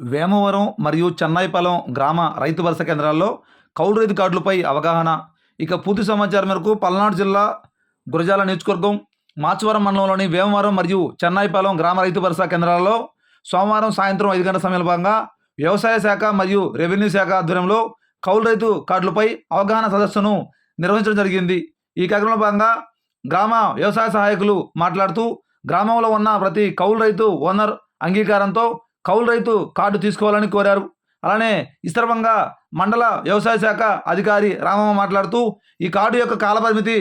వేమవరం మరియు చెన్నైపాలెం గ్రామ రైతు భరోసా కేంద్రాల్లో కౌలు రైతు కార్డులపై అవగాహన. ఇక పూర్తి సమాచారం మేరకు పల్నాడు జిల్లా గురజాల నియోజకవర్గం మాచవరం మండలంలోని వేమవరం మరియు చెన్నైపాలెం గ్రామ రైతు భరోసా కేంద్రాల్లో సోమవారం సాయంత్రం ఐదు గంటల సమయంలో భాగంగా వ్యవసాయ శాఖ మరియు రెవెన్యూ శాఖ ఆధ్వర్యంలో కౌలు రైతు కార్డులపై అవగాహన సదస్సును నిర్వహించడం జరిగింది. ఈ కార్యక్రమంలో భాగంగా గ్రామ వ్యవసాయ సహాయకులు మాట్లాడుతూ గ్రామంలో ఉన్న ప్రతి కౌలు రైతు ఓనర్ అంగీకారంతో కౌలు రైతు కార్డు తీసుకోవాలని కోరారు. అలానే ఈ సందర్భంగా మండల వ్యవసాయ శాఖ అధికారి రామమ్మ మాట్లాడుతూ ఈ కార్డు యొక్క కాలపరిమితి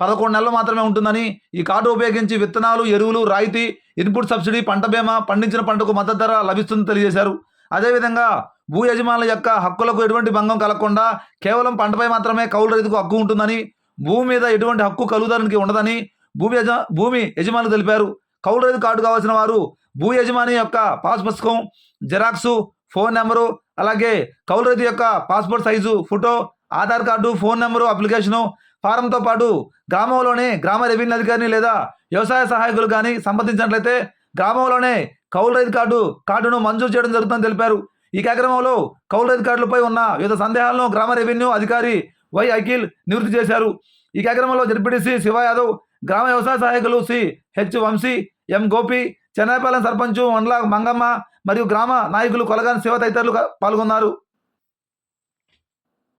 పదకొండు నెలలు మాత్రమే ఉంటుందని ఈ కార్డు ఉపయోగించి విత్తనాలు ఎరువులు రాయితీ ఇన్పుట్ సబ్సిడీ పంట బీమా పండించిన పంటకు మద్దతు ధర లభిస్తుందని తెలియజేశారు. అదేవిధంగా భూ యజమానుల యొక్క హక్కులకు ఎటువంటి భంగం కలగకుండా కేవలం పంటపై మాత్రమే కౌలు రైతుకు హక్కు ఉంటుందని భూమి మీద ఎటువంటి హక్కు కలుగుదానికి ఉండదని భూమి యజ భూమి యజమానులు తెలిపారు. కౌలు రైతు కార్డు కావాల్సిన వారు భూ యజమాని యొక్క పాస్ పుస్తకం జెరాక్సు ఫోన్ నెంబరు అలాగే కౌలు రైతు యొక్క passport size photo Aadhaar card phone number application ఫారంతో పాటు గ్రామంలోనే గ్రామ రెవెన్యూ అధికారిని లేదా వ్యవసాయ సహాయకులు కానీ సంప్రదించినట్లయితే గ్రామంలోనే కౌలు రైతు కార్డు కార్డును మంజూరు చేయడం జరుగుతుందని తెలిపారు ఈ కార్యక్రమంలో కౌలు రైతు కార్డులపై ఉన్న వివిధ సందేహాలను గ్రామ రెవెన్యూ అధికారి వై అఖిల్ నివృత్తి చేశారు ఈ కార్యక్రమంలో జడ్పీటీసీ శివ యాదవ్ గ్రామ వ్యవసాయ సహాయకులు C H Vamsi M Gopi Chennaipalem sarpanch మండల మంగమ్మ మరియు గ్రామ నాయకులు కొలగాని శివ తదితరులు పాల్గొన్నారు.